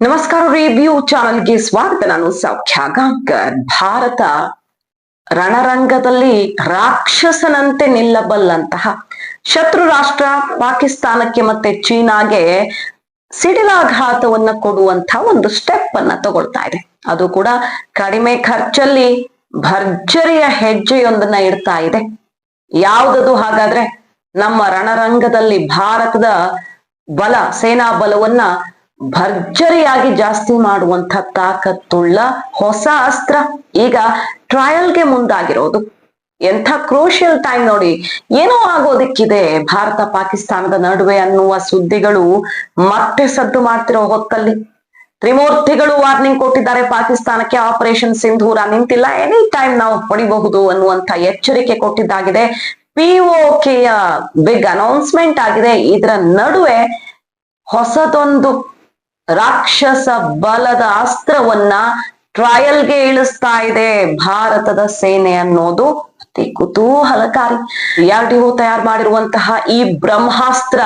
ನಮಸ್ಕಾರ ರಿವ್ಯೂ ಚಾನಲ್ಗೆ ಸ್ವಾಗತ. ನಾನು ಸೌಖ್ಯ ಭಾರತ ರಣರಂಗದಲ್ಲಿ ರಾಕ್ಷಸನಂತೆ ನಿಲ್ಲಬಲ್ಲಂತಹ ಶತ್ರು ರಾಷ್ಟ್ರ ಪಾಕಿಸ್ತಾನಕ್ಕೆ ಮತ್ತೆ ಚೀನಾಗೆ ಸಿಡಿಲಾಘಾತವನ್ನ ಕೊಡುವಂತಹ ಒಂದು ಸ್ಟೆಪ್ ಅನ್ನ ತಗೊಳ್ತಾ ಇದೆ. ಅದು ಕೂಡ ಕಡಿಮೆ ಖರ್ಚಲ್ಲಿ ಭರ್ಜರಿಯ ಹೆಜ್ಜೆಯೊಂದನ್ನ ಇಡ್ತಾ ಇದೆ. ಯಾವುದದು ಹಾಗಾದ್ರೆ ನಮ್ಮ ರಣರಂಗದಲ್ಲಿ ಭಾರತದ ಬಲ, ಸೇನಾ ಬಲವನ್ನ ಭರ್ಜರಿಯಾಗಿ ಜಾಸ್ತಿ ಮಾಡುವಂತ ತಾಕತ್ತುಳ್ಳ ಹೊಸ ಅಸ್ತ್ರ ಈಗ ಟ್ರಯಲ್ಗೆ ಮುಂದಾಗಿರೋದು. ಎಂಥ ಕ್ರೋಷಿಯಲ್ ಟೈಮ್ ನೋಡಿ, ಏನೋ ಆಗೋದಿಕ್ಕಿದೆ. ಭಾರತ ಪಾಕಿಸ್ತಾನದ ನಡುವೆ ಅನ್ನುವ ಸುದ್ದಿಗಳು ಮತ್ತೆ ಸದ್ದು ಮಾಡ್ತಿರೋ ಹೊತ್ತಲ್ಲಿ. ತ್ರಿಮೂರ್ತಿಗಳು ವಾರ್ನಿಂಗ್ ಕೊಟ್ಟಿದ್ದಾರೆ ಪಾಕಿಸ್ತಾನಕ್ಕೆ ಆಪರೇಷನ್ ಸಿಂಧೂರ ನಿಂತಿಲ್ಲ ಎನಿ ಟೈಮ್ ನಾವು ಹೊಡಿಬಹುದು ಅನ್ನುವಂತ ಎಚ್ಚರಿಕೆ ಕೊಟ್ಟಿದ್ದಾಗಿದೆ. ಪಿಒಕೆಯ ಬಿಗ್ ಅನೌನ್ಸ್ಮೆಂಟ್ ಆಗಿದೆ. ಇದರ ನಡುವೆ ಹೊಸದೊಂದು ರಾಕ್ಷಸ ಬಲದ ಅಸ್ತ್ರವನ್ನ ಟ್ರಯಲ್ಗೆ ಇಳಿಸ್ತಾ ಇದೆ. ಭಾರತದ ಸೇನೆ ಅನ್ನೋದು ಅತಿ ಕುತೂಹಲಕಾರಿ. ಡಿಆರ್ಡಿಒ ತಯಾರು ಮಾಡಿರುವಂತಹ ಈ ಬ್ರಹ್ಮಾಸ್ತ್ರ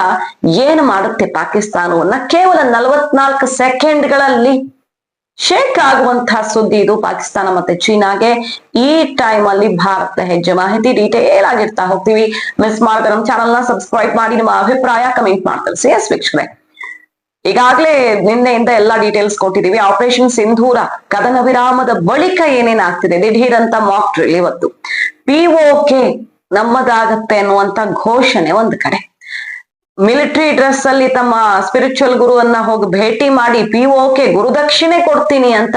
ಏನ್ ಮಾಡುತ್ತೆ ಪಾಕಿಸ್ತಾನವನ್ನ? ಕೇವಲ ನಲವತ್ನಾಲ್ಕು ಸೆಕೆಂಡ್ಗಳಲ್ಲಿ ಶೇಕ್ ಆಗುವಂತಹ ಸುದ್ದಿ ಇದು ಪಾಕಿಸ್ತಾನ ಮತ್ತೆ ಚೀನಾಗೆ. ಈ ಟೈಮ್ ಅಲ್ಲಿ ಭಾರತದ ಹೆಜ್ಜೆ ಮಾಹಿತಿ ಡೀಟೇಲ್ ಆಗಿರ್ತಾ ಹೋಗ್ತೀವಿ. ಮಿಸ್ ಮಾಡಿದ್ರೆ ನಮ್ಮ ಚಾನಲ್ನ ಸಬ್ಸ್ಕ್ರೈಬ್ ಮಾಡಿ, ನಿಮ್ಮ ಅಭಿಪ್ರಾಯ ಕಮೆಂಟ್ ಮಾಡ್ತಾರೆ. ಎಸ್ ವೀಕ್ಷಕರೇ. ಈಗಾಗ್ಲೇ ನಿನ್ನೆಯಿಂದ ಎಲ್ಲಾ ಡೀಟೇಲ್ಸ್ ಕೊಟ್ಟಿದೀವಿ ಆಪರೇಷನ್ ಸಿಂಧೂರ ಕದನ ವಿರಾಮದ ಬಳಿಕ ಏನೇನ್ ಆಗ್ತಿದೆ? ದಿಢೀರ್ ಅಂತ ಮಾಕ್ ಡ್ರಿಲ್ ಇವತ್ತು ಪಿಒಕೆ ನಮ್ಮದಾಗತ್ತೆ ಅನ್ನುವಂತ ಘೋಷಣೆ ಒಂದ್ ಕಡೆ. ಮಿಲಿಟರಿ ಡ್ರೆಸ್ ಅಲ್ಲಿ ತಮ್ಮ ಸ್ಪಿರಿಚುವಲ್ ಗುರುವನ್ನ ಹೋಗಿ ಭೇಟಿ ಮಾಡಿ ಪಿಒಕೆ ಗುರುದಕ್ಷಿಣೆ ಕೊಡ್ತೀನಿ ಅಂತ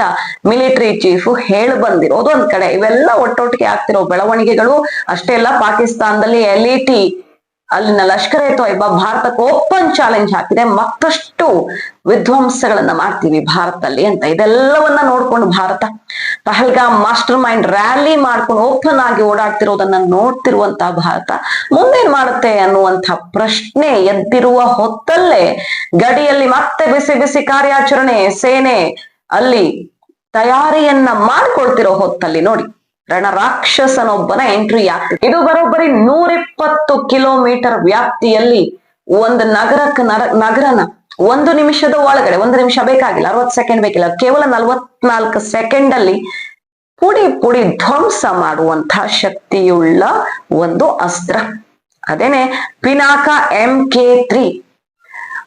ಮಿಲಿಟರಿ ಚೀಫ್ ಹೇಳಿ ಬಂದಿರೋದು ಒಂದ್ ಕಡೆ. ಇವೆಲ್ಲ ಒಟ್ಟೊಟ್ಟಿಗೆ ಆಗ್ತಿರೋ ಬೆಳವಣಿಗೆಗಳು ಅಷ್ಟೇ ಅಲ್ಲ, ಪಾಕಿಸ್ತಾನದಲ್ಲಿ ಎಲ್ ಅಲ್ಲಿನ ಲಷ್ಕರ್ ಎ ತೊಯ್ಬಾ ಭಾರತಕ್ಕೆ ಓಪನ್ ಚಾಲೆಂಜ್ ಹಾಕಿದೆ. ಮತ್ತಷ್ಟು ವಿಧ್ವಂಸಗಳನ್ನ ಮಾಡ್ತೀವಿ ಭಾರತದಲ್ಲಿ ಅಂತ. ಇದೆಲ್ಲವನ್ನ ನೋಡ್ಕೊಂಡು Bharat Pahalgam mastermind rally ಮಾಡ್ಕೊಂಡು ಓಪನ್ ಆಗಿ ಓಡಾಡ್ತಿರೋದನ್ನ ನೋಡ್ತಿರುವಂತ ಭಾರತ ಮುಂದೇನ್ ಮಾಡುತ್ತೆ ಅನ್ನುವಂತ ಪ್ರಶ್ನೆ ಎದ್ದಿರುವ ಹೊತ್ತಲ್ಲೇ ಗಡಿಯಲ್ಲಿ ಮತ್ತೆ ಬಿಸಿ ಬಿಸಿ ಕಾರ್ಯಾಚರಣೆ, ಸೇನೆ ಅಲ್ಲಿ ತಯಾರಿಯನ್ನ ಮಾಡ್ಕೊಳ್ತಿರೋ ಹೊತ್ತಲ್ಲಿ ನೋಡಿ. ರಣರಾಕ್ಷಸನೊಬ್ಬನ ಎಂಟ್ರಿ ಆಗ್ತದೆ. ಇದು ಬರೋಬ್ಬರಿ ನೂರಿಪ್ಪತ್ತು ಕಿಲೋಮೀಟರ್ ವ್ಯಾಪ್ತಿಯಲ್ಲಿ ಒಂದು ನಗರಕ್ಕೆ ನಗರನ ಒಂದು ನಿಮಿಷದ ಒಳಗಡೆ, ಒಂದು ನಿಮಿಷ ಬೇಕಾಗಿಲ್ಲ ಅರವತ್ ಸೆಕೆಂಡ್ ಬೇಕಿಲ್ಲ, ಕೇವಲ ನಲವತ್ನಾಲ್ಕು ಸೆಕೆಂಡ್ ಅಲ್ಲಿ ಪುಡಿ ಪುಡಿ ಧ್ವಂಸ ಮಾಡುವಂತಹ ಶಕ್ತಿಯುಳ್ಳ ಒಂದು ಅಸ್ತ್ರ. ಅದೇನೆ Pinaka M K three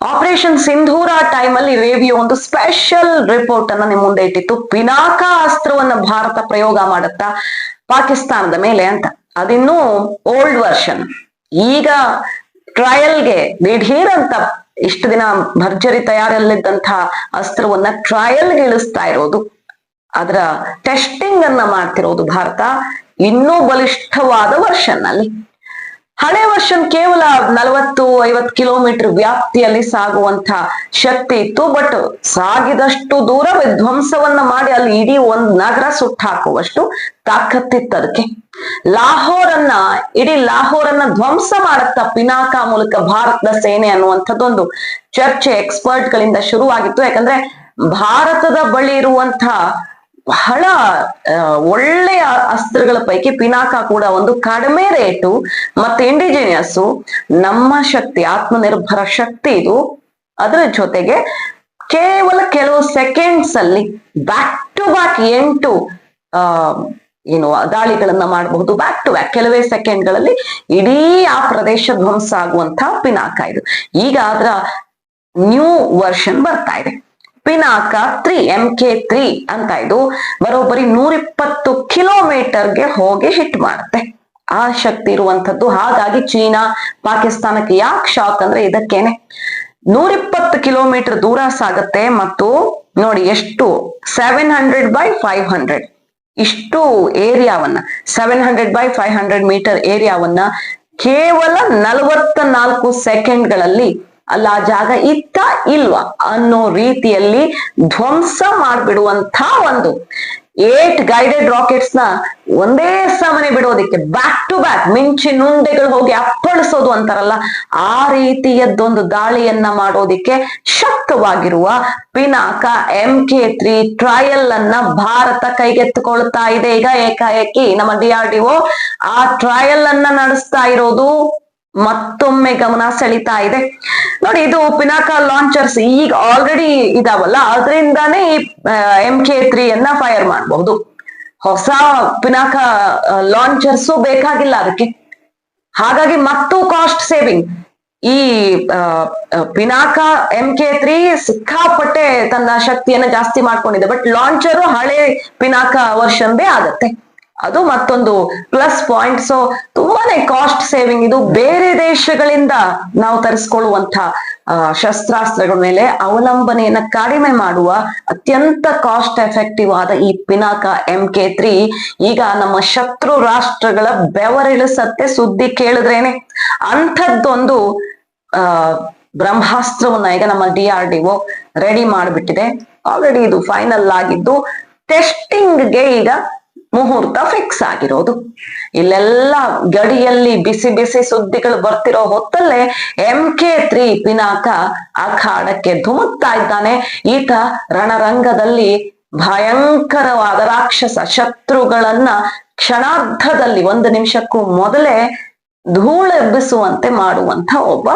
operation Sindoor time ಅಲ್ಲಿ ರೇವಿಯೋ ಒಂದು ಸ್ಪೆಷಲ್ ರಿಪೋರ್ಟ್ ಅನ್ನ ನಿಮ್ ಮುಂದೆ ಇಟ್ಟಿತ್ತು. ಪಿನಾಕ ಅಸ್ತ್ರವನ್ನ ಭಾರತ ಪ್ರಯೋಗ ಮಾಡುತ್ತಾ ಪಾಕಿಸ್ತಾನದ ಮೇಲೆ ಅಂತ. ಅದಿನ್ನೂ ಓಲ್ಡ್ ವರ್ಷನ್ ಈಗ ಟ್ರಯಲ್ಗೆ ದಿಢೀರ್ ಅಂತ ಇಷ್ಟು ದಿನ ಭರ್ಜರಿ ತಯಾರಲ್ಲಿದ್ದಂತಹ ಅಸ್ತ್ರವನ್ನ ಟ್ರಯಲ್ಗೆ ಇಳಿಸ್ತಾ ಇರೋದು. ಅದರ ಟೆಸ್ಟಿಂಗ್ ಅನ್ನ ಮಾಡ್ತಿರೋದು ಭಾರತ. ಇನ್ನೂ ಬಲಿಷ್ಠವಾದ ವರ್ಷನ್ ಅಲ್ಲಿ. ಹಳೆ ವರ್ಷನ್ ಕೇವಲ ನಲವತ್ತು, ಐವತ್ತು ಕಿಲೋಮೀಟರ್ ವ್ಯಾಪ್ತಿಯಲ್ಲಿ ಸಾಗುವಂತ ಶಕ್ತಿ ಇತ್ತು, ಬಟ್ ಸಾಗಿದಷ್ಟು ದೂರ ವಿಧ್ವಂಸವನ್ನ ಮಾಡಿ ಅಲ್ಲಿ ಇಡೀ ಒಂದ್ ನಗರ ಸುಟ್ಟು ಹಾಕುವಷ್ಟು ತಾಕತ್ತಿತ್ತು ಅದಕ್ಕೆ ಲಾಹೋರನ್ನ, ಇಡೀ ಲಾಹೋರನ್ನ ಧ್ವಂಸ ಮಾಡುತ್ತಾ ಪಿನಾಕ ಮೂಲಕ ಭಾರತದ ಸೇನೆ ಅನ್ನುವಂಥದ್ದೊಂದು ಚರ್ಚೆ ಎಕ್ಸ್ಪರ್ಟ್ ಗಳಿಂದ ಶುರುವಾಗಿತ್ತು. ಯಾಕಂದ್ರೆ ಭಾರತದ ಬಳಿ ಇರುವಂತಹ ಬಹಳ ಒಳ್ಳೆಯ ಅಸ್ತ್ರಗಳ ಪೈಕಿ ಪಿನಾಕ ಕೂಡ ಒಂದು ಕಡಿಮೆ ರೇಟು ಮತ್ತೆ ಇಂಡಿಜಿನಿಯಸ್ ನಮ್ಮ ಶಕ್ತಿ, ಆತ್ಮನಿರ್ಭರ ಶಕ್ತಿ ಇದು. ಅದರ ಜೊತೆಗೆ ಕೇವಲ ಕೆಲವು ಸೆಕೆಂಡ್ಸ್ ಅಲ್ಲಿ ಬ್ಯಾಕ್ ಟು ಬ್ಯಾಕ್ ಎಂಟು ಏನು ದಾಳಿಗಳನ್ನ ಮಾಡಬಹುದು. ಬ್ಯಾಕ್ ಟು ಬ್ಯಾಕ್ ಕೆಲವೇ ಸೆಕೆಂಡ್ಗಳಲ್ಲಿ ಇಡೀ ಆ ಪ್ರದೇಶ ಧ್ವಂಸ ಆಗುವಂತಹ ಪಿನಾಕ ಇದು. ಈಗ ಅದರ ನ್ಯೂ ವರ್ಷನ್ ಬರ್ತಾ ಇದೆ. Pinaka three M K three ಅಂತ ಇದು ಬರೋಬ್ಬರಿ ನೂರಿಪ್ಪತ್ತು ಕಿಲೋಮೀಟರ್ಗೆ ಹೋಗಿ ಹಿಟ್ ಮಾಡುತ್ತೆ. ಆ ಶಕ್ತಿ ಇರುವಂತದ್ದು ಹಾಗಾಗಿ ಚೀನಾ ಪಾಕಿಸ್ತಾನಕ್ಕೆ ಯಾಕೆ ಶಾಕ್ ಅಂದ್ರೆ ಇದಕ್ಕೇನೆ. ನೂರಿಪ್ಪತ್ತು ಕಿಲೋಮೀಟರ್ ದೂರ ಸಾಗುತ್ತೆ ಮತ್ತು ನೋಡಿ ಎಷ್ಟು? Seven hundred by five hundred ಇಷ್ಟು ಏರಿಯಾವನ್ನ seven hundred by five hundred metre ಏರಿಯಾವನ್ನ ಕೇವಲ ನಲವತ್ತ ನಾಲ್ಕು ಸೆಕೆಂಡ್ಗಳಲ್ಲಿ ಅಲ್ಲ, ಆ ಜಾಗ ಇತ್ತ ಇಲ್ವಾ ಅನ್ನೋ ರೀತಿಯಲ್ಲಿ ಧ್ವಂಸ ಮಾಡ್ಬಿಡುವಂತ ಒಂದು ಏಟ್ ಗೈಡೆಡ್ ರಾಕೆಟ್ಸ್ನ ಒಂದೇ ಸಮನೆ ಬಿಡೋದಿಕ್ಕೆ ಬ್ಯಾಕ್ ಟು ಬ್ಯಾಕ್ ಮಿಂಚಿನುಂಡೆಗಳು ಹೋಗಿ ಅಪ್ಪಳಿಸೋದು ಅಂತಾರಲ್ಲ, ಆ ರೀತಿಯದ್ದೊಂದು ದಾಳಿಯನ್ನ ಮಾಡೋದಿಕ್ಕೆ ಶಕ್ತವಾಗಿರುವ Pinaka M K three trial ಅನ್ನ ಭಾರತ ಕೈಗೆತ್ತಿಕೊಳ್ತಾ ಇದೆ. ಈಗ ಏಕಾಏಕಿ ನಮ್ಮ ಡಿ ಆರ್ ಡಿ ಒ ಆ ಟ್ರಯಲ್ ಅನ್ನ ನಡೆಸ್ತಾ ಇರೋದು ಮತ್ತೊಮ್ಮೆ ಗಮನ ಸೆಳೀತಾ ಇದೆ. ನೋಡಿ, ಇದು ಪಿನಾಕ ಲಾಂಚರ್ಸ್ ಈಗ ಆಲ್ರೆಡಿ ಇದಾವಲ್ಲ, ಅದರಿಂದಾನೇ ಈ ಎಂ ಕೆ ತ್ರೀ ಅನ್ನ ಫೈರ್ ಮಾಡಬಹುದು. ಹೊಸ ಪಿನಾಕ ಲಾಂಚರ್ಸು ಬೇಕಾಗಿಲ್ಲ ಅದಕ್ಕೆ. ಹಾಗಾಗಿ ಮತ್ತು ಕಾಸ್ಟ್ ಸೇವಿಂಗ್ ಈ ಪಿನಾಕ ಎಂ ಕೆ ತ್ರೀ ಸಿಕ್ಕಾಪಟ್ಟೆ ತನ್ನ ಶಕ್ತಿಯನ್ನ ಜಾಸ್ತಿ ಮಾಡ್ಕೊಂಡಿದೆ. ಬಟ್ ಲಾಂಚರು ಹಳೆ ಪಿನಾಕ ವರ್ಷನ್ದೇ ಆಗತ್ತೆ. ಅದು ಮತ್ತೊಂದು ಪ್ಲಸ್ ಪಾಯಿಂಟ್ ಸೊ ತುಂಬಾನೇ ಕಾಸ್ಟ್ ಸೇವಿಂಗ್ ಇದು ಬೇರೆ ದೇಶಗಳಿಂದ ನಾವು ತರಿಸ್ಕೊಳ್ಳುವಂತ ಶಸ್ತ್ರಾಸ್ತ್ರಗಳ ಮೇಲೆ ಅವಲಂಬನೆಯನ್ನ ಕಡಿಮೆ ಮಾಡುವ ಅತ್ಯಂತ ಕಾಸ್ಟ್ ಎಫೆಕ್ಟಿವ್ ಆದ ಈ ಪಿನಾಕ ಎಂ ಕೆ ತ್ರೀ ಈಗ ನಮ್ಮ ಶತ್ರು ರಾಷ್ಟ್ರಗಳ ಬೆವರಿಳಿಸತ್ತೆ ಸುದ್ದಿ ಕೇಳಿದ್ರೇನೆ. ಅಂಥದ್ದೊಂದು, ಆ, ಬ್ರಹ್ಮಾಸ್ತ್ರವನ್ನ ಈಗ ನಮ್ಮ D R D O ready ಮಾಡಿಬಿಟ್ಟಿದೆ. Already ಇದು ಫೈನಲ್ ಆಗಿದ್ದು ಟೆಸ್ಟಿಂಗ್ಗೆ ಈಗ ಮುಹೂರ್ತ ಫಿಕ್ಸ್ ಆಗಿರೋದು. ಇಲ್ಲೆಲ್ಲ ಗಡಿಯಲ್ಲಿ ಬಿಸಿ ಬಿಸಿ ಸುದ್ದಿಗಳು ಬರ್ತಿರೋ ಹೊತ್ತಲ್ಲೇ ಎಂ ಕೆ ತ್ರೀ ಪಿನಾಕ ಅಖಾಡಕ್ಕೆ ಧುಮುಕ್ತಾ ಇದ್ದಾನೆ. ಈತ ರಣರಂಗದಲ್ಲಿ ಭಯಂಕರವಾದ ರಾಕ್ಷಸ ಶತ್ರುಗಳನ್ನ ಕ್ಷಣಾರ್ಧದಲ್ಲಿ ಒಂದು ನಿಮಿಷಕ್ಕೂ ಮೊದಲೇ ಧೂಳೆಬ್ಬಿಸುವಂತೆ ಮಾಡುವಂತ ಒಬ್ಬ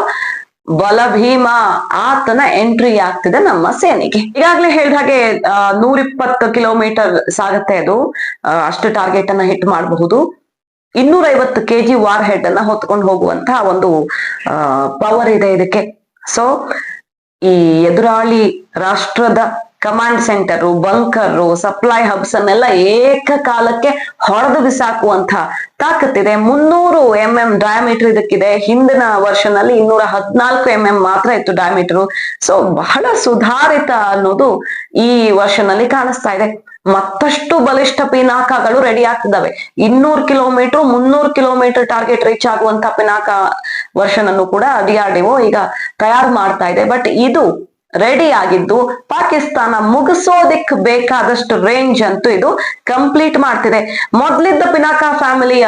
ಬಲಭೀಮ ಆತನ ಎಂಟ್ರಿ ಆಗ್ತಿದೆ ನಮ್ಮ ಸೇನೆಗೆ. ಈಗಾಗಲೇ ಹೇಳಿದ ಹಾಗೆ ನೂರಿಪ್ಪತ್ತು ಕಿಲೋಮೀಟರ್ ಸಾಗತ್ತೆ ಅದು. ಅಷ್ಟು ಟಾರ್ಗೆಟ್ ಅನ್ನ ಹಿಟ್ ಮಾಡಬಹುದು. ಇನ್ನೂರ ಐವತ್ತು ಕೆಜಿ ವಾರ್ ಹೆಡ್ ಅನ್ನ ಹೊತ್ಕೊಂಡು ಹೋಗುವಂತಹ ಒಂದು ಪವರ್ ಇದೆ ಇದಕ್ಕೆ. ಸೊ ಈ ಎದುರಾಳಿ ರಾಷ್ಟ್ರದ command centre bunker supply hubs ಅನ್ನೆಲ್ಲ ಏಕಕಾಲಕ್ಕೆ ಹೊಡೆದು ಬಿಸಾಕುವಂತ ತಾಕತ್ತಿದೆ. ಮುನ್ನೂರು ಎಂ ಎಂ ಡಯಾಮೀಟರ್ ಇದಕ್ಕಿದೆ. ಹಿಂದಿನ ವರ್ಷನಲ್ಲಿ ಇನ್ನೂರ ಹದಿನಾಲ್ಕು ಎಂ ಎಂ ಮಾತ್ರ ಇತ್ತು ಡಯಾಮೀಟರ್ ಸೊ ಬಹಳ ಸುಧಾರಿತ ಅನ್ನೋದು ಈ ವರ್ಷನಲ್ಲಿ ಕಾಣಿಸ್ತಾ ಇದೆ. ಮತ್ತಷ್ಟು ಬಲಿಷ್ಠ ಪಿನಾಕಗಳು ರೆಡಿ ಆಗ್ತಿದ್ದಾವೆ. ಇನ್ನೂರು ಕಿಲೋಮೀಟರ್ ಮುನ್ನೂರು ಕಿಲೋಮೀಟರ್ ಟಾರ್ಗೆಟ್ ರೀಚ್ ಆಗುವಂತ ಪಿನಾಕ ವರ್ಷನನ್ನು ಕೂಡ ಡಿಆರ್ಡಿಒ ಈಗ ತಯಾರು ಮಾಡ್ತಾ ಇದೆ. ಬಟ್ ಇದು ರೆಡಿ ಆಗಿದ್ದು ಪಾಕಿಸ್ತಾನ ಮುಗಿಸೋದಿಕ್ ಬೇಕಾದಷ್ಟು ರೇಂಜ್ ಅಂತೂ ಇದು ಕಂಪ್ಲೀಟ್ ಮಾಡ್ತಿದೆ. ಮೊದ್ಲಿದ್ದ ಪಿನಾಕ ಫ್ಯಾಮಿಲಿಯ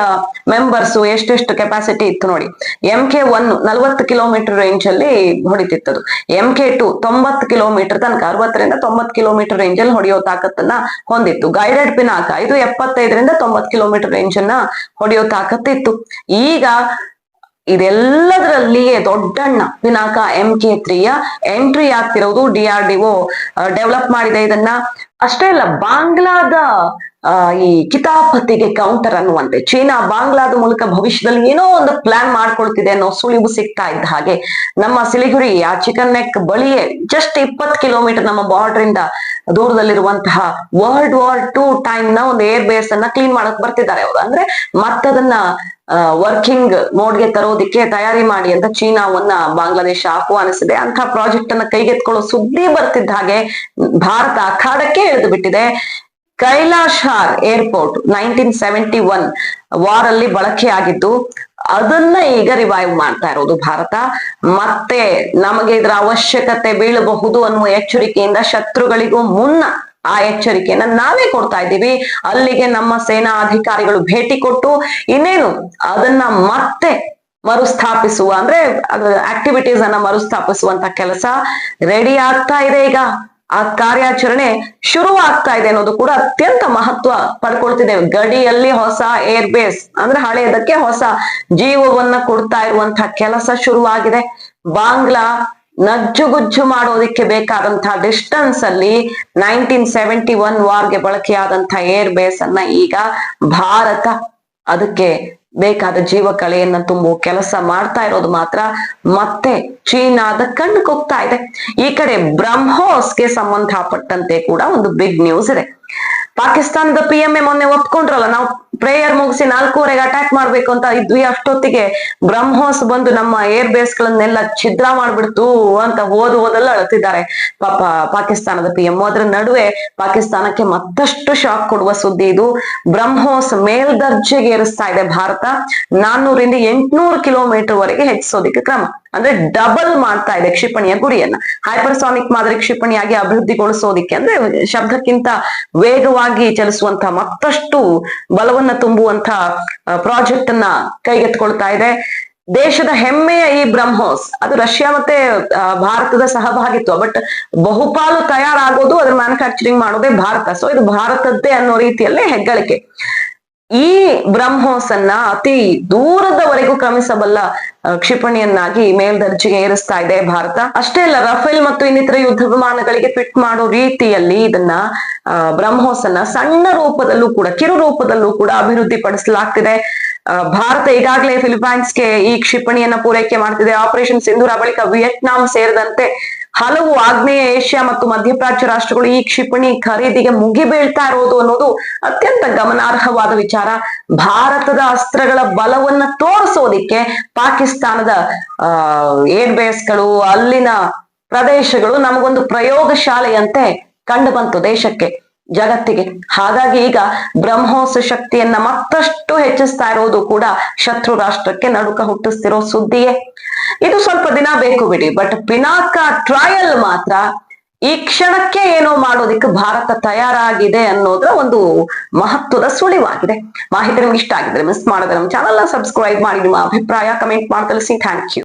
ಮೆಂಬರ್ಸ್ ಎಷ್ಟೆಷ್ಟು ಕೆಪಾಸಿಟಿ ಇತ್ತು ನೋಡಿ. ಎಂ ಕೆ ಒನ್ ನಲ್ವತ್ತು ಕಿಲೋಮೀಟರ್ ರೇಂಜ್ ಅಲ್ಲಿ ಹೊಡಿತಿತ್ತದು. ಎಂ ಕೆ ಟು ತೊಂಬತ್ತು ಕಿಲೋಮೀಟರ್ ತನಕ, ಅರವತ್ತರಿಂದ ತೊಂಬತ್ತು ಕಿಲೋಮೀಟರ್ ರೇಂಜ್ ಅಲ್ಲಿ ಹೊಡೆಯೋ ತಾಕತ್ತನ್ನ ಹೊಂದಿತ್ತು. ಗೈಡೆಡ್ ಪಿನಾಕ, ಇದು ಎಪ್ಪತ್ತೈದರಿಂದ ತೊಂಬತ್ತು ಕಿಲೋಮೀಟರ್ ರೇಂಜ್ ಅನ್ನ ಹೊಡೆಯೋ ತಾಕತ್ತಿತ್ತು. ಈಗ ಇದೆಲ್ಲದರಲ್ಲಿಯೇ ದೊಡ್ಡಣ್ಣ ಪಿನಾಕ ಎಂ ಕೆ ತ್ರೀಯ ಎಂಟ್ರಿ ಆಗ್ತಿರೋದು ಡಿ ಆರ್ ಡಿ ಡೆವಲಪ್ ಮಾಡಿದೆ ಇದನ್ನ. ಅಷ್ಟೇ ಅಲ್ಲ, ಬಾಂಗ್ಲಾದ ಆ, ಈ ಕಿತಾಪತಿಗೆ ಕೌಂಟರ್ ಅನ್ನುವಂತೆ. ಚೀನಾ ಬಾಂಗ್ಲಾದ ಮೂಲಕ ಭವಿಷ್ಯದಲ್ಲಿ ಏನೋ ಒಂದು ಪ್ಲಾನ್ ಮಾಡ್ಕೊಳ್ತಿದೆ ಅನ್ನೋ ಸುಳಿವು ಸಿಗ್ತಾ ಇದ್ದ ಹಾಗೆ ನಮ್ಮ ಸಿಲಿಗುರಿ ಆ ಚಿಕನ್ ನೆಕ್ ಬಳಿಯೇ ಜಸ್ಟ್ ಇಪ್ಪತ್ತು ಕಿಲೋಮೀಟರ್ ನಮ್ಮ ಬಾರ್ಡರ್ ಇಂದ ದೂರದಲ್ಲಿರುವಂತಹ ವರ್ಲ್ಡ್ ವಾರ್ ಟೂ ಟೈಮ್ನ ಒಂದು ಏರ್ ಬೇಸ್ ಅನ್ನ ಕ್ಲೀನ್ ಮಾಡಕ್ ಬರ್ತಿದ್ದಾರೆ ಅವರು. ಅಂದ್ರೆ ಮತ್ತದನ್ನ ವರ್ಕಿಂಗ್ ಮೋಡ್ಗೆ ತರೋದಿಕ್ಕೆ ತಯಾರಿ ಮಾಡಿ ಅಂತ ಚೀನಾವನ್ನ ಬಾಂಗ್ಲಾದೇಶ ಆಹ್ವಾನಿಸಿದೆ. ಅಂತ ಪ್ರಾಜೆಕ್ಟ್ ಅನ್ನ ಕೈಗೆತ್ಕೊಳ್ಳೋ ಸುದ್ದಿ ಬರ್ತಿದ್ದ ಹಾಗೆ ಭಾರತ ಅಖಾಡಕ್ಕೆ ಇಳಿದು ಬಿಟ್ಟಿದೆ. Kailashahar airport nineteen seventy one war ಅಲ್ಲಿ ಬಳಕೆಯಾಗಿದ್ದು ಅದನ್ನ ಈಗ ರಿವೈವ್ ಮಾಡ್ತಾ ಇರೋದು ಭಾರತ. ಮತ್ತೆ ನಮಗೆ ಇದರ ಅವಶ್ಯಕತೆ ಬೀಳಬಹುದು ಅನ್ನುವ ಎಚ್ಚರಿಕೆಯಿಂದ ಶತ್ರುಗಳಿಗೂ ಮುನ್ನ ಆ ಎಚ್ಚರಿಕೆಯನ್ನ ನಾವೇ ಕೊಡ್ತಾ ಇದ್ದೀವಿ. ಅಲ್ಲಿಗೆ ನಮ್ಮ ಸೇನಾ ಅಧಿಕಾರಿಗಳು ಭೇಟಿ ಕೊಟ್ಟು, ಇನ್ನೇನು ಅದನ್ನ ಮತ್ತೆ ಮರುಸ್ಥಾಪಿಸುವ ಅಂದ್ರೆ ಆಕ್ಟಿವಿಟೀಸ್ ಅನ್ನ ಮರುಸ್ಥಾಪಿಸುವಂತ ಕೆಲಸ ರೆಡಿ ಆಗ್ತಾ ಇದೆ ಈಗ. ಆ ಕಾರ್ಯಾಚರಣೆ ಶುರು ಆಗ್ತಾ ಇದೆ ಅನ್ನೋದು ಕೂಡ ಅತ್ಯಂತ ಮಹತ್ವ ಪಡ್ಕೊಳ್ತಿದೆ. ಗಡಿಯಲ್ಲಿ ಹೊಸ ಏರ್ ಬೇಸ್ ಅಂದ್ರೆ ಹಳೆಯದಕ್ಕೆ ಹೊಸ ಜೀವವನ್ನ ಕೊಡ್ತಾ ಇರುವಂತಹ ಕೆಲಸ ಶುರುವಾಗಿದೆ. ಬಾಂಗ್ಲಾ ನಜ್ಜುಗುಜ್ಜು ಮಾಡೋದಿಕ್ಕೆ ಬೇಕಾದಂತಹ ಡಿಸ್ಟನ್ಸ್ ಅಲ್ಲಿ ನೈನ್ಟೀನ್ ಸೆವೆಂಟಿ ಒನ್ ವಾರ್ಗೆ ಬಳಕೆಯಾದಂತಹ ಏರ್ ಬೇಸ್ ಅನ್ನ ಈಗ ಭಾರತ ಅದಕ್ಕೆ ಬೇಕಾದ ಜೀವ ಕಳೆಯನ್ನ ತುಂಬುವ ಕೆಲಸ ಮಾಡ್ತಾ ಇರೋದು ಮಾತ್ರ ಮತ್ತೆ ಚೀನಾದ ಕಣ್ಣು ಕೊಗ್ತಾ ಇದೆ. ಈ ಕಡೆ ಬ್ರಹ್ಮೋಸ್ಗೆ ಸಂಬಂಧಪಟ್ಟಂತೆ ಕೂಡ ಒಂದು ಬಿಗ್ ನ್ಯೂಸ್ ಇದೆ. ಪಾಕಿಸ್ತಾನದ ಪಿ ಎಂ ಎ ಮೊನ್ನೆ ಒಪ್ಕೊಂಡ್ರಲ್ಲ, ನಾವು ಪ್ರೇಯರ್ ಮುಗಿಸಿ ನಾಲ್ಕೂವರೆಗೆ ಅಟ್ಯಾಕ್ ಮಾಡ್ಬೇಕು ಅಂತ ಇದ್ವಿ, ಅಷ್ಟೊತ್ತಿಗೆ ಬ್ರಹ್ಮೋಸ್ ಬಂದು ನಮ್ಮ ಏರ್ ಬೇಸ್ ಗಳನ್ನೆಲ್ಲ ಛಿದ್ರ ಮಾಡ್ಬಿಡ್ತು ಅಂತ ಓದು ಹೋದಲ್ಲ ಅಳ್ತಿದ್ದಾರೆ. ಪಾಪ ಪಾಕಿಸ್ತಾನದ ಪಿ ಎಂ ಅದ್ರ ನಡುವೆ ಪಾಕಿಸ್ತಾನಕ್ಕೆ ಮತ್ತಷ್ಟು ಶಾಕ್ ಕೊಡುವ ಸುದ್ದಿ ಇದು. ಬ್ರಹ್ಮೋಸ್ ಮೇಲ್ದರ್ಜೆಗೆ ಏರಿಸ್ತಾ ಇದೆ ಭಾರತ. ನಾನ್ನೂರಿಂದ ಎಂಟ್ನೂರು ಕಿಲೋಮೀಟರ್ ವರೆಗೆ ಹೆಚ್ಚಿಸೋದಿಕ್ಕೆ ಕ್ರಮ. ಅಂದ್ರೆ ಡಬಲ್ ಮಾಡ್ತಾ ಇದೆ ಕ್ಷಿಪಣಿಯ ಗುರಿಯನ್ನ. ಹೈಪರ್ಸಾನಿಕ್ ಮಾದರಿ ಕ್ಷಿಪಣಿಯಾಗಿ ಅಭಿವೃದ್ಧಿಗೊಳಿಸೋದಿಕ್ಕೆ ಅಂದ್ರೆ ಶಬ್ದಕ್ಕಿಂತ ವೇಗವಾಗಿ ಚಲಿಸುವಂತ ಮತ್ತಷ್ಟು ಬಲವನ್ನ ತುಂಬುವಂತ ಪ್ರಾಜೆಕ್ಟ್ ಅನ್ನ ಕೈಗೆತ್ಕೊಳ್ತಾ ಇದೆ. ದೇಶದ ಹೆಮ್ಮೆಯ ಈ ಬ್ರಹ್ಮೋಸ್, ಅದು ರಷ್ಯಾ ಮತ್ತೆ ಭಾರತದ ಸಹಭಾಗಿತ್ವ ಬಟ್ ಬಹುಪಾಲು ತಯಾರಾಗೋದು ಅದ್ರ ಮ್ಯಾನುಫ್ಯಾಕ್ಚರಿಂಗ್ ಮಾಡೋದೇ ಭಾರತ. ಸೊ ಇದು ಭಾರತದ್ದೇ ಅನ್ನೋ ರೀತಿಯಲ್ಲೇ ಹೆಗ್ಗಳಿಕೆ. ಈ ಬ್ರಹ್ಮೋಸನ್ನ ಅತಿ ದೂರದವರೆಗೂ ಕ್ರಮಿಸಬಲ್ಲ ಕ್ಷಿಪಣಿಯನ್ನಾಗಿ ಮೇಲ್ದರ್ಜೆಗೆ ಏರಿಸ್ತಾ ಇದೆ ಭಾರತ. ಅಷ್ಟೇ ಅಲ್ಲ, ರಫೇಲ್ ಮತ್ತು ಇನ್ನಿತರ ಯುದ್ಧ ವಿಮಾನಗಳಿಗೆ ಫಿಟ್ ಮಾಡೋ ರೀತಿಯಲ್ಲಿ ಇದನ್ನ ಬ್ರಹ್ಮೋಸನ್ನ ಸಣ್ಣ ರೂಪದಲ್ಲೂ ಕೂಡ, ಕಿರು ರೂಪದಲ್ಲೂ ಕೂಡ ಅಭಿವೃದ್ಧಿ ಪಡಿಸಲಾಗ್ತಿದೆ ಭಾರತ ಈಗಾಗಲೇ ಫಿಲಿಪೈನ್ಸ್ಗೆ ಈ ಕ್ಷಿಪಣಿಯನ್ನ ಪೂರೈಕೆ ಮಾಡ್ತಿದೆ. ಆಪರೇಷನ್ ಸಿಂಧೂರ ಬಳಿಕ ವಿಯೆಟ್ನಾಂ ಸೇರಿದಂತೆ ಹಲವು ಆಗ್ನೇಯ ಏಷ್ಯಾ ಮತ್ತು ಮಧ್ಯಪ್ರಾಚ್ಯ ರಾಷ್ಟ್ರಗಳು ಈ ಕ್ಷಿಪಣಿ ಖರೀದಿಗೆ ಮುಗಿಬೀಳ್ತಾ ಇರೋದು ಅನ್ನೋದು ಅತ್ಯಂತ ಗಮನಾರ್ಹವಾದ ವಿಚಾರ. ಭಾರತದ ಅಸ್ತ್ರಗಳ ಬಲವನ್ನ ತೋರಿಸೋದಿಕ್ಕೆ ಪಾಕಿಸ್ತಾನದ ಏರ್ ಬೇಸ್ಗಳು ಅಲ್ಲಿನ ಪ್ರದೇಶಗಳು ನಮಗೊಂದು ಪ್ರಯೋಗಶಾಲೆಯಂತೆ ಕಂಡು ಬಂತು ದೇಶಕ್ಕೆ. ಜಗತ್ತಿಗೆ. ಹಾಗಾಗಿ ಈಗ ಬ್ರಹ್ಮೋಸ್ ಶಕ್ತಿಯನ್ನ ಮತ್ತಷ್ಟು ಹೆಚ್ಚಿಸ್ತಾ ಇರೋದು ಕೂಡ ಶತ್ರು ರಾಷ್ಟ್ರಕ್ಕೆ ನಡುಕ ಹುಟ್ಟಿಸ್ತಿರೋ ಸುದ್ದಿಯೇ. ಇದು ಸ್ವಲ್ಪ ದಿನ ಬೇಕು ಬಿಡಿ ಬಟ್ ಪಿನಾಕ ಟ್ರಯಲ್ ಮಾತ್ರ ಈ ಕ್ಷಣಕ್ಕೆ ಏನೋ ಮಾಡೋದಿಕ್ಕೆ ಭಾರತ ತಯಾರಾಗಿದೆ ಅನ್ನೋದ್ರ ಒಂದು ಮಹತ್ವದ ಸುಳಿವಾಗಿದೆ. ಮಾಹಿತಿ ನಿಮ್ಗೆ ಇಷ್ಟ ಆಗಿದ್ರೆ ಮಿಸ್ ಮಾಡದೆ ನಮ್ಮ ಚಾನಲ್ನ ಸಬ್ಸ್ಕ್ರೈಬ್ ಮಾಡಿ, ನಿಮ್ಮ ಅಭಿಪ್ರಾಯ ಕಮೆಂಟ್ ಮಾಡಿ ತಿಳಿಸಿ ಥ್ಯಾಂಕ್ ಯು